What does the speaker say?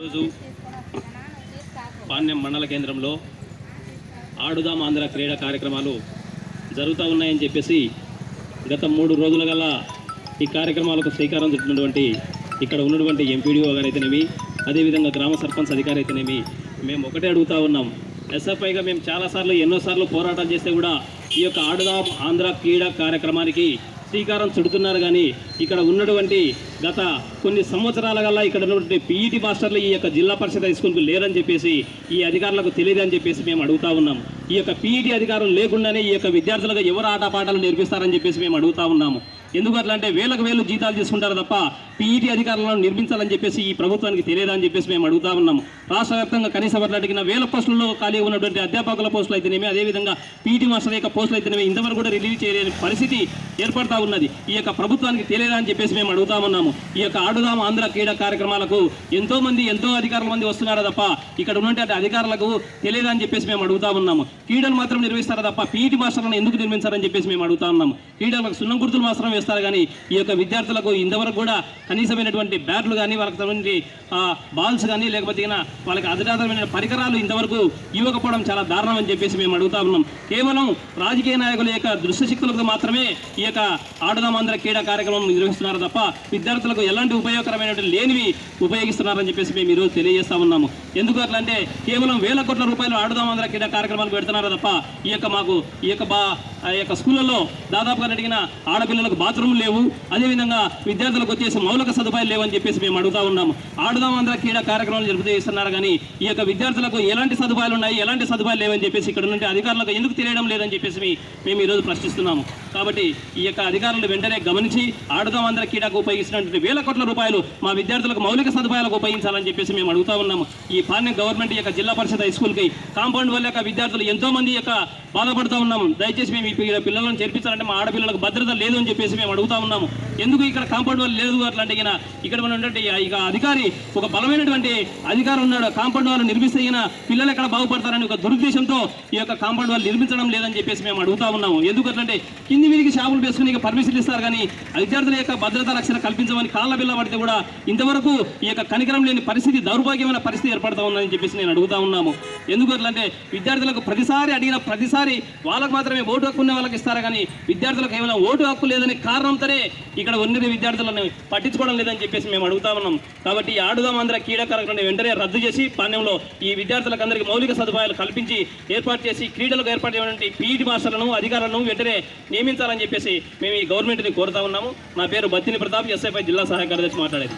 ఈరోజు పాణ్యం మండల కేంద్రంలో ఆడుదాం ఆంధ్ర క్రీడా కార్యక్రమాలు జరుగుతూ ఉన్నాయని చెప్పేసి గత మూడు రోజుల గల ఈ కార్యక్రమాలకు శ్రీకారం చుట్టినటువంటి ఇక్కడ ఉన్నటువంటి ఎంపీడీఓ గారు అయితేనేమి అదేవిధంగా గ్రామ సర్పంచ్ అధికారి అయితేనేమి మేము ఒకటే అడుగుతా ఉన్నాం. ఎస్ఎఫ్ఐగా మేము చాలాసార్లు ఎన్నోసార్లు పోరాటాలు చేస్తే కూడా ఈ యొక్క ఆడుదాం ఆంధ్ర క్రీడా కార్యక్రమానికి శ్రీకారం చుడుతున్నారు కానీ ఇక్కడ ఉన్నటువంటి గత కొన్ని సంవత్సరాల గల్లా ఇక్కడ ఉన్నటువంటి పీఈటీ మాస్టర్లు ఈ యొక్క జిల్లా పరిషత్ హై లేరని చెప్పేసి ఈ అధికారులకు తెలియదు అని చెప్పేసి మేము అడుగుతా ఉన్నాం. ఈ యొక్క పీఈటీ అధికారం లేకుండానే ఈ యొక్క విద్యార్థులకు ఎవరు ఆటపాటలు నేర్పిస్తారని చెప్పేసి మేము అడుగుతా ఉన్నాము. ఎందుకు అట్లా అంటే వేలకు వేలు జీతాలు తీసుకుంటారు తప్ప పీఈటీ అధికారులను నిర్మించాలని చెప్పేసి ఈ ప్రభుత్వానికి తెలియదని చెప్పేసి మేము అడుగుతా ఉన్నాము రాష్ట్ర వ్యాప్తంగా కనీస వర్లు అడిగిన వేల పోస్టుల్లో ఖాళీ ఉన్నటువంటి అధ్యాపకుల పోస్టులు అయితేనేమి అదేవిధంగా పీఈటీ మాస్టర్ యొక్క పోస్టులు అయితేనేమి ఇంతవరకు కూడా రిలీవ్ చేయలేని పరిస్థితి ఏర్పడతా ఉన్నది. ఈ యొక్క ప్రభుత్వానికి తెలియదా అని చెప్పేసి మేము అడుగుతా ఉన్నాము. ఈ యొక్క ఆడుదాం ఆంధ్ర క్రీడా కార్యక్రమాలకు ఎంతో మంది ఎంతో అధికారుల మంది వస్తున్నారు తప్ప ఇక్కడ ఉన్నటువంటి అధికారులకు తెలియదా అని చెప్పేసి మేము అడుగుతా ఉన్నాము. క్రీడలు మాత్రం నిర్వహిస్తారా తప్ప పీఈటీ మాస్టర్లను ఎందుకు నిర్మించారని చెప్పేసి మేము అడుగుతా ఉన్నాము. క్రీడలకు సున్నం గుర్తులు మాత్రం వేస్తారు కానీ ఈ యొక్క విద్యార్థులకు ఇంతవరకు కూడా కనీసమైనటువంటి బ్యాట్లు కానీ వాళ్ళకి సంబంధించి బాల్స్ కానీ లేకపోతే వాళ్ళకి అధికారమైన పరికరాలు ఇంతవరకు ఇవ్వకపోవడం చాలా దారుణం అని చెప్పేసి మేము అడుగుతా ఉన్నాం. కేవలం రాజకీయ నాయకుల యొక్క దృశ్యశక్తులకు మాత్రమే ఈ యొక్క ఆడుదాం క్రీడా కార్యక్రమం నిర్వహిస్తున్నారు తప్ప విద్యార్థులకు ఎలాంటి ఉపయోగకరమైనటువంటి లేనివి ఉపయోగిస్తున్నారని చెప్పేసి మేము ఈరోజు తెలియజేస్తా ఉన్నాము. ఎందుకు అట్లా అంటే కేవలం వేల కోట్ల రూపాయలు ఆడుదాం క్రీడా కార్యక్రమాలు పెడుతున్నారు తప్ప ఈ యొక్క మాకు ఈ యొక్క బా ఆ యొక్క స్కూళ్ళలో దాదాపుగా అడిగిన ఆడపిల్లలకు బాత్రూమ్ లేవు. అదేవిధంగా విద్యార్థులకు వచ్చేసి మౌలిక సదుపాయాలు లేవని చెప్పేసి మేము అడుగుతా ఉన్నాము ఆడుదాం ఆంధ్ర క్రీడా కార్యక్రమాలు జరుపుతూ ఇస్తున్నారు కానీ ఈ యొక్క విద్యార్థులకు ఎలాంటి సదుపాయాలు ఉన్నాయి? ఎలాంటి సదుపాయాలు లేవని చెప్పేసి ఇక్కడ నుండి అధికారులకు ఎందుకు తెలియడం లేదని చెప్పేసి మేము ఈరోజు ప్రశ్నిస్తున్నాము. కాబట్టి ఈ యొక్క అధికారులు వెంటనే గమనించి ఆడుదాం ఆంధ్ర క్రీడకు ఉపయోగిస్తున్నటువంటి వేల కోట్ల రూపాయలు మా విద్యార్థులకు మౌలిక సదుపాయాలకు ఉపయోగించాలని చెప్పేసి మేము అడుగుతా ఉన్నాము. ఈ పాణ్యం గవర్నమెంట్ యొక్క జిల్లా పరిషత్ హై స్కూల్కి కాంపౌండ్ వల్ల యొక్క విద్యార్థులు ఎంతో మంది యొక్క బాధపడుతూ ఉన్నాము. దయచేసి మేము ఈ పిల్లలను చేర్పించాలంటే మా ఆడపిల్లలకు భద్రత లేదు అని చెప్పేసి మేము అడుగుతా ఉన్నాము. ఎందుకు ఇక్కడ కాంపౌండ్ వాళ్ళు లేదు అట్లాంటి ఇక్కడ మనం ఇక అధికారి ఒక బలమైనటువంటి అధికారం ఉన్నాడు. కాంపౌండ్ వాళ్ళు నిర్మిస్తే ఈయన పిల్లలు ఎక్కడ బాగుపడతారని ఒక దురుద్దేశంతో ఈ యొక్క కాంపౌండ్ వాళ్ళు నిర్మించడం లేదని చెప్పేసి మేము అడుగుతా ఉన్నాము. ఎందుకు అట్లంటే కింది మీదకి షాపులు వేసుకుని పర్మిషన్ ఇస్తారు కానీ విద్యార్థుల యొక్క భద్రతా రక్షణ కల్పించమని కాళ్ళ బిల్ల పడితే కూడా ఇంతవరకు ఈ యొక్క కనికరం లేని పరిస్థితి దౌర్భాగ్యమైన పరిస్థితి ఏర్పడతా ఉందని చెప్పేసి నేను అడుగుతా ఉన్నాము. ఎందుకు అట్లంటే విద్యార్థులకు ప్రతిసారి అడిగిన ప్రతిసారి వాళ్ళకు మాత్రమే ఓటు హక్కు ఉన్న వాళ్ళకి ఇస్తారు కానీ విద్యార్థులకు కేవలం ఓటు హక్కు లేదని కారణంతోనే ఇక్కడ ఉన్న విద్యార్థులను పట్టించుకోవడం లేదని చెప్పేసి మేము అడుగుతా ఉన్నాం. కాబట్టి ఆడుదాం ఆంధ్ర క్రీడా కార్యక్రమం వెంటనే రద్దు చేసి పాణ్యంలో ఈ విద్యార్థులకు అందరికీ మౌలిక సదుపాయాలు కల్పించి ఏర్పాటు చేసి క్రీడలకు ఏర్పాటు చేయటువంటి పీఈటీ మాస్టర్లను అధికారులను వెంటనే నియమించాలని చెప్పేసి మేము ఈ గవర్నమెంట్ని కోరుతా ఉన్నాము. నా పేరు బత్తిని ప్రతాప్ ఎస్ఐపై జిల్లా సహాయ కార్యదర్శి మాట్లాడేది.